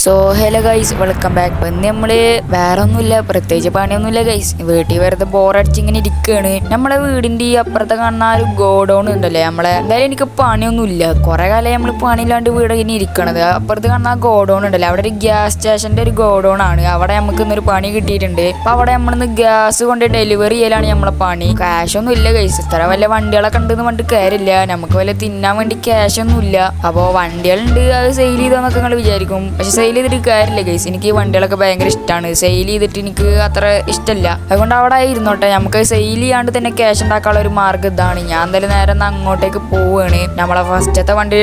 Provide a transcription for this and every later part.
So hello guys welcome back ഇപ്പം ഇന്ന് നമ്മൾ വേറെ ഒന്നുമില്ല പ്രത്യേകിച്ച് പണിയൊന്നുമില്ല ഗൈസ് വീട്ടിൽ വെറുതെ ബോറടിച്ച് ഇങ്ങനെ ഇരിക്കുകയാണ് നമ്മളെ വീടിന്റെ ഈ അപ്പുറത്തെ കാണുന്ന ഒരു ഗോഡൗൺ ഉണ്ടല്ലേ നമ്മളെ എന്തായാലും എനിക്ക് പണിയൊന്നുമില്ല. കുറേ കാലം നമ്മൾ പണിയില്ലാണ്ട് വീട് ഇങ്ങനെ ഇരിക്കണത്. അപ്പുറത്ത് കാണുന്ന ഗോഡൗൺ ഉണ്ടല്ലേ അവിടെ ഒരു ഗ്യാസ് സ്റ്റേഷന്റെ ഒരു ഗോഡൗൺ ആണ്. അവിടെ നമുക്ക് ഇന്നൊരു പണി കിട്ടിയിട്ടുണ്ട്. അപ്പോൾ അവിടെ നമ്മളിന്ന് ഗ്യാസ് കൊണ്ട് ഡെലിവറി ചെയ്യലാണ് നമ്മളെ പണി. ക്യാഷ് ഒന്നും ഇല്ല ഗൈസ് ഇത്ര വല്ല വണ്ടികളൊക്കെ ഉണ്ടെന്ന് പറഞ്ഞിട്ട് കാര്യമില്ല. നമുക്ക് വല്ല തിന്നാൻ വേണ്ടി ക്യാഷ് ഒന്നും ഇല്ല. അപ്പോൾ വണ്ടികളുണ്ട് അത് സെയിൽ ചെയ്തോന്നൊക്കെ നിങ്ങൾ വിചാരിക്കും. പക്ഷെ സെയിൽ ചെയ്തിട്ട് കാര്യമില്ല ഗൈസ് എനിക്ക് ഈ വണ്ടികളൊക്കെ ഭയങ്കര ഇഷ്ടമാണ് സെയിൽ ചെയ്തിട്ട് എനിക്ക് അത്ര ഇഷ്ടമല്ല അതുകൊണ്ട് അവിടെ ഇരുന്നോട്ടെ. നമുക്ക് സെയിൽ ചെയ്യാണ്ട് തന്നെ ക്യാഷ് ഉണ്ടാക്കാനുള്ള ഒരു മാർഗം ഇതാണ്. ഞാൻ എന്തായാലും നേരെ അങ്ങോട്ടേക്ക് പോവുകയാണ് നമ്മളെ ഫസ്റ്റത്തെ വണ്ടി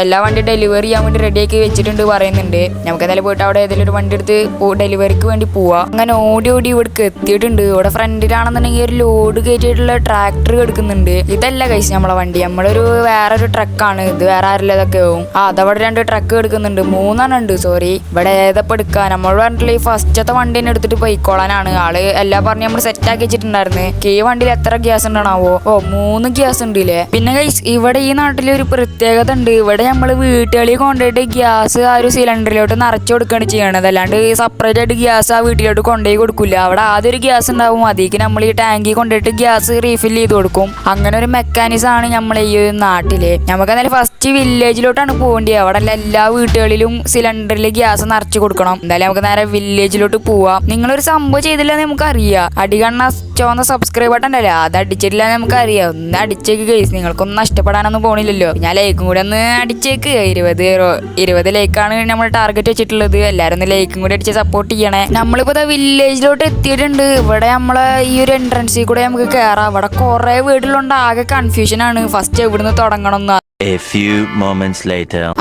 എല്ലാ വണ്ടി ഡെലിവറി ചെയ്യാൻ വേണ്ടി റെഡിയാക്കി വെച്ചിട്ടുണ്ട് പറയുന്നുണ്ട്. നമുക്ക് എന്തായാലും പോയിട്ട് അവിടെ ഏതെങ്കിലും ഒരു വണ്ടി എടുത്ത് ഡെലിവറിക്ക് വേണ്ടി പോവാം. അങ്ങനെ ഓടി ഓടി ഇവിടേക്ക് എത്തിയിട്ടുണ്ട്. ഇവിടെ ഫ്രണ്ടിലാണെന്നുണ്ടെങ്കിൽ ഒരു ലോഡ് കയറ്റിയിട്ടുള്ള ട്രാക്ടർ എടുക്കുന്നുണ്ട്. ഇതല്ല കൈസ് നമ്മളെ വണ്ടി. നമ്മളൊരു വേറെ ഒരു ട്രക്കാണ് ഇത് വേറെ ആരില്ല ഇതൊക്കെ ആവും. ആ അതവിടെ രണ്ട് ട്രക്ക് എടുക്കുന്നുണ്ട്. മൂന്നെണ്ണം ഉണ്ട്. സോറി ഇവിടെ ഏതപ്പം എടുക്കുക നമ്മൾ പറഞ്ഞിട്ടുള്ള ഈ ഫസ്റ്റത്തെ വണ്ടി തന്നെ എടുത്തിട്ട് പോയിക്കോളാനാണ്. ആൾ എല്ലാം പറഞ്ഞ് നമ്മൾ സെറ്റ് ആക്കി വെച്ചിട്ടുണ്ടായിരുന്നു. ഈ വണ്ടിയിൽ എത്ര ഗ്യാസ് ഉണ്ടാണാവോ ഓ മൂന്ന് ഗ്യാസ് ഉണ്ടല്ലേ? പിന്നെ ഇവിടെ ഈ നാട്ടിൽ ഒരു പ്രത്യേകത ഉണ്ട്. ഇവിടെ നമ്മൾ വീട്ടുകളിൽ കൊണ്ടുപോയിട്ട് ഗ്യാസ് ആ ഒരു സിലിണ്ടറിലോട്ട് നിറച്ചു കൊടുക്കുകയാണ് ചെയ്യണത്. അല്ലാണ്ട് സെപ്പറേറ്റ് ആയിട്ട് ഗ്യാസ് ആ വീട്ടിലോട്ട് കൊണ്ടുപോയി കൊടുക്കില്ല അവിടെ ആദ്യം ഒരു ഗ്യാസ് ഉണ്ടാവും. അതിലേക്ക് നമ്മൾ ഈ ടാങ്കിൽ കൊണ്ടുപോയിട്ട് ഗ്യാസ് റീഫിൽ ചെയ്ത് കൊടുക്കും. അങ്ങനെ ഒരു മെക്കാനിസം ആണ് നമ്മൾ ഈ ഒരു നാട്ടിൽ. നമുക്ക് എന്തായാലും ഫസ്റ്റ് വില്ലേജിലോട്ടാണ് പോകേണ്ടത് അവിടെ എല്ലാ വീട്ടുകളിലും സിലിണ്ടറിൽ ഗ്യാസ് നിറച്ചു കൊടുക്കണം. എന്തായാലും നമുക്ക് നേരെ വില്ലേജിലോട്ട് പോവാം. നിങ്ങളൊരു സംഭവം ചെയ്തില്ല നമുക്ക് അറിയാം അടികണ്ണ ചോന്ന സബ്സ്ക്രൈബ് ബട്ടൺ അല്ലേ അത് അടിച്ചിട്ടില്ല നമുക്ക് അറിയാം ഒന്ന് അടിച്ചേക്ക് കേസ് നിങ്ങൾക്കൊന്നും നഷ്ടപ്പെടാനൊന്നും പോണില്ലല്ലോ. ഞാൻ ലൈക്കും കൂടെ ഒന്ന് അടിച്ചേക്ക്. ഇരുപത് ഇരുപത് ലൈക്കാണ് നമ്മൾ ടാർഗറ്റ് വെച്ചിട്ടുള്ളത്. എല്ലാവരും ഒന്ന് ലൈക്കും കൂടെ അടിച്ച് സപ്പോർട്ട് ചെയ്യണേ. നമ്മളിപ്പോ വില്ലേജിലോട്ട് എത്തിയിട്ടുണ്ട്. ഇവിടെ നമ്മളെ ഈ ഒരു എൻട്രൻസിൽ കൂടെ നമുക്ക് കയറാം ഇവിടെ കുറെ വീട്ടിലുണ്ട് ആകെ കൺഫ്യൂഷൻ ആണ്. ഫസ്റ്റ് എവിടുന്ന് തുടങ്ങണം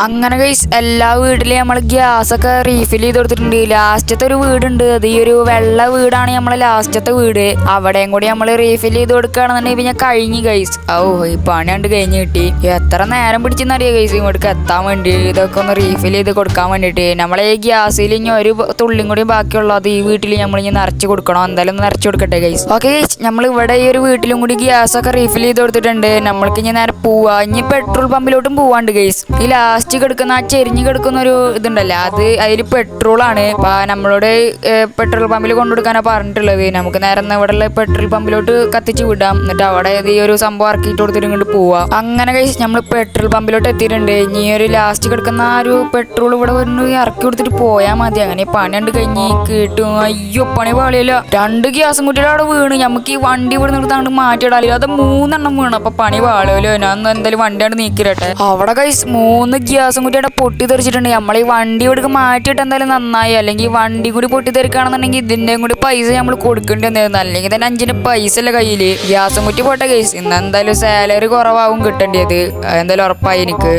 അങ്ങനെ ഗൈസ് എല്ലാ വീട്ടിലും നമ്മൾ ഗ്യാസ് ഒക്കെ റീഫിൽ ചെയ്ത് കൊടുത്തിട്ടുണ്ട്. ലാസ്റ്റത്തെ ഒരു വീടുണ്ട്. അത് ഈ ഒരു വെള്ള വീടാണ് നമ്മളെ ലാസ്റ്റത്തെ വീട്. അവിടെയും കൂടി നമ്മൾ റീഫിൽ ചെയ്ത് കൊടുക്കുകയാണെന്നുണ്ടെങ്കിൽ പിന്നെ കഴിഞ്ഞ് ഗൈസ് ഓ ഈ പണി കണ്ട് കഴിഞ്ഞ് കിട്ടി. എത്ര നേരം പിടിച്ചെന്നറിയാം ഗൈസ് ഇങ്ങോട്ട് എത്താൻ വേണ്ടി. ഇതൊക്കെ ഒന്ന് റീഫിൽ ചെയ്ത് കൊടുക്കാൻ വേണ്ടിയിട്ട് നമ്മളെ ഈ ഗ്യാസിൽ ഇനി ഒരു തുള്ളിയും കൂടി ബാക്കിയുള്ളത് ഈ വീട്ടിൽ നമ്മൾ ഇനി നിറച്ച് കൊടുക്കണം. എന്തായാലും ഒന്ന് നിറച്ച് കൊടുക്കട്ടെ ഗൈസ് ഓക്കെ ഗൈസ് നമ്മൾ ഇവിടെ ഈ ഒരു വീട്ടിലും കൂടി ഗ്യാസ് ഒക്കെ റീഫിൽ ചെയ്ത് കൊടുത്തിട്ടുണ്ട്. നമ്മൾക്ക് ഇനി നേരെ പോവാ. ഇനി പെട്രോൾ പമ്പിലോട്ടും പോവാണ്ട് ഗൈസ് ഈ ലാസ്റ്റ് കിടക്കുന്ന ആ ചെരിഞ്ഞ് കിടക്കുന്ന ഒരു ഇതുണ്ടല്ലോ? അത് അതിൽ പെട്രോൾ ആണ്. അപ്പൊ നമ്മളോട് പെട്രോൾ പമ്പിൽ കൊണ്ടുകൊടുക്കാനാണ് പറഞ്ഞിട്ടുള്ളത്. നമുക്ക് നേരം ഇവിടെ ഇവിടെയുള്ള പെട്രോൾ പമ്പിലോട്ട് കത്തിച്ച് വിടാം. എന്നിട്ട് അവിടെ ഈ ഒരു സംഭവം ഇറക്കിയിട്ട് കൊടുത്തിട്ട് ഇങ്ങോട്ട് പോവാം. അങ്ങനെ ഗൈസ് നമ്മൾ പെട്രോൾ പമ്പിലോട്ട് എത്തിയിട്ടുണ്ട്. ഇനി ഒരു ലാസ്റ്റ് കിടക്കുന്ന ആ ഒരു പെട്രോൾ ഇവിടെ വരുന്നു ഇറക്കി കൊടുത്തിട്ട് പോയാൽ മതി. അങ്ങനെ പണി കണ്ട് കഴിഞ്ഞ് കിട്ടും അയ്യോ പണി പാളിയല്ല. രണ്ട് ഗ്യാസും കുട്ടിയുടെ അവിടെ വീണ്. നമുക്ക് ഈ വണ്ടി ഇവിടെ നിർത്താണ്ട് മാറ്റിയിടാലോ അത് മൂന്നെണ്ണം വീണ്. അപ്പൊ പണി പാളിയല്ലോ. ഞാൻ എന്തായാലും വണ്ടിയാണ് നീക്കിരട്ടെ അവിടെ കൈസ് മൂന്ന് ഗ്യാസും കുട്ടിയുടെ പൊട്ടി തെറിച്ചിട്ടുണ്ട് നമ്മൾ ഈ വണ്ടി ഇവിടെ മാറ്റിയിട്ട് എന്തായാലും നന്നായി. അല്ലെങ്കിൽ വണ്ടി കൂടി പൊട്ടി തെറിക്കുകയാണെന്നുണ്ടെങ്കിൽ ഇതിന്റെയും കൂടി പൈസ നമ്മൾ കൊടുക്കേണ്ടി വന്നിരുന്നു. അല്ലെങ്കിൽ തന്നെ അഞ്ചിന് പൈസ അല്ല കയ്യിൽ. ഗ്യാസും കുറ്റി പോട്ടെ കൈസ് ഇന്ന് എന്തായാലും സാലറി കുറവാകും കിട്ടേണ്ടത് എന്തായാലും ഉറപ്പായി എനിക്ക്.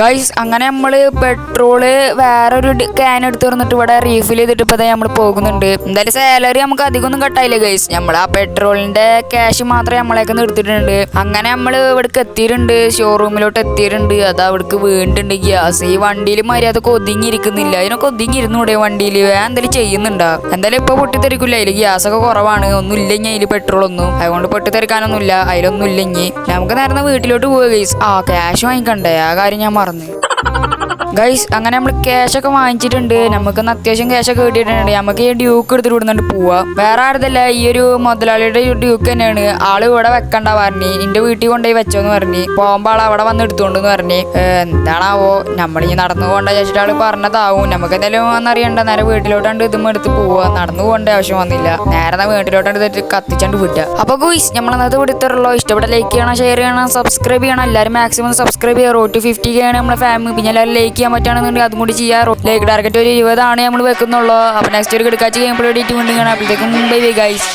ഗൈസ് അങ്ങനെ നമ്മൾ പെട്രോൾ വേറൊരു ക്യാൻ എടുത്ത് തന്നിട്ട് ഇവിടെ റീഫിൽ ചെയ്തിട്ട് ഇപ്പൊ നമ്മൾ പോകുന്നുണ്ട്. എന്തായാലും സാലറി നമുക്ക് അധികം ഒന്നും കട്ടായില്ല ഗൈസ് നമ്മൾ ആ പെട്രോളിന്റെ ക്യാഷ് മാത്രമേ നമ്മളേക്ക് എടുത്തിട്ടുണ്ട് അങ്ങനെ നമ്മൾ ഇവിടേക്ക് എത്തിയിട്ടുണ്ട്. ഷോറൂമിലോട്ട് എത്തിയിട്ടുണ്ട്. അത് അവിടേക്ക് വീണ്ടുണ്ട് ഗ്യാസ് ഈ വണ്ടിയിൽ മര്യാദയ്ക്ക് ഒതുങ്ങിയിരിക്കുന്നില്ല അതിനൊക്കെ ഒതുങ്ങിയിരുന്നൂടെ വണ്ടിയിൽ വേറെ എന്തായാലും ചെയ്യുന്നുണ്ടോ? എന്തായാലും ഇപ്പൊ പൊട്ടിത്തെറിക്കില്ല? അതിൽ ഗ്യാസ് ഒക്കെ കുറവാണ്. ഒന്നും ഇല്ലെങ്കിൽ അതിൽ പെട്രോൾ ഒന്നും. അതുകൊണ്ട് പൊട്ടിത്തെറിക്കാനൊന്നുമില്ല അതിലൊന്നും ഇല്ലെങ്കിൽ നമുക്ക് നേരം വീട്ടിലോട്ട് പോവുക ഗൈസ് ക്യാഷ് വാങ്ങിക്കണ്ടേ? ആ കാര്യം ഞാൻ മറന്നു. ഗൈസ് അങ്ങനെ നമ്മൾ ക്യാഷ് ഒക്കെ വാങ്ങിച്ചിട്ടുണ്ട്. നമുക്ക് ഇന്ന് അത്യാവശ്യം ക്യാഷ് ഒക്കെ കിട്ടിയിട്ടുണ്ട്. നമുക്ക് ഈ ഡ്യൂക്ക് എടുത്തിട്ട് വിടുന്നുണ്ട് പോവാ. വേറെ ആരുതല്ല ഈ ഒരു മുതലാളിയുടെ ഡ്യൂക്ക് തന്നെയാണ്. ആൾ ഇവിടെ വെക്കണ്ട പറഞ്ഞു. നിന്റെ വീട്ടിൽ കൊണ്ടുപോയി വെച്ചോന്ന് പറഞ്ഞു. പോകുമ്പോൾ ആൾ അവിടെ വന്ന് എടുത്തോണ്ടെന്ന് പറഞ്ഞു. എന്താണാവോ? നമ്മളിനി നടന്നു പോകണ്ട ചേച്ചിട്ട് ആൾ പറഞ്ഞതാവും. നമുക്ക് എന്തെങ്കിലും ഒന്നറിയണ്ട നേരെ വീട്ടിലോട്ടാണ്ട് ഇതും എടുത്ത് പോവാ. നടന്നു പോകേണ്ട ആവശ്യം വന്നില്ല. നേരെ വീട്ടിലോട്ടാണ്ട് എടുത്തിട്ട് കത്തിച്ചാണ്ട് വിട്ടുക അപ്പൊ ഗുയ്സ് നമ്മൾ അന്നത്തെ വിടുത്തുള്ളൂ ഇഷ്ടപ്പെട്ട ലൈക്ക് ചെയ്യണം ഷെയർ ചെയ്യണം സബ്സ്ക്രൈബ് ചെയ്യണം. എല്ലാവരും മാക്സിമം സബ്സ്ക്രൈബ് ചെയ്യുക റോട്ട് ഫിഫ്റ്റി ആണ് നമ്മുടെ ഫാമിലി പിന്നെ എല്ലാവരും ലൈക്ക് ചെയ്യാൻ പറ്റുകയാണെന്നുണ്ടെങ്കിൽ അതും കൂടി ചെയ്യാം. ലൈക്ക് ടാർഗറ്റ് ഒരു ഇരുപതാണ് നമ്മൾ വെക്കുന്നുള്ളൂ. അപ്പോൾ നെക്സ്റ്റ് ഒരു കിടക്കാച്ച് കഴിയുമ്പോൾ എഡിറ്റ് വേണ്ടി കാണാം അപ്പോഴത്തേക്കും ബൈ ബൈ ഗൈസ്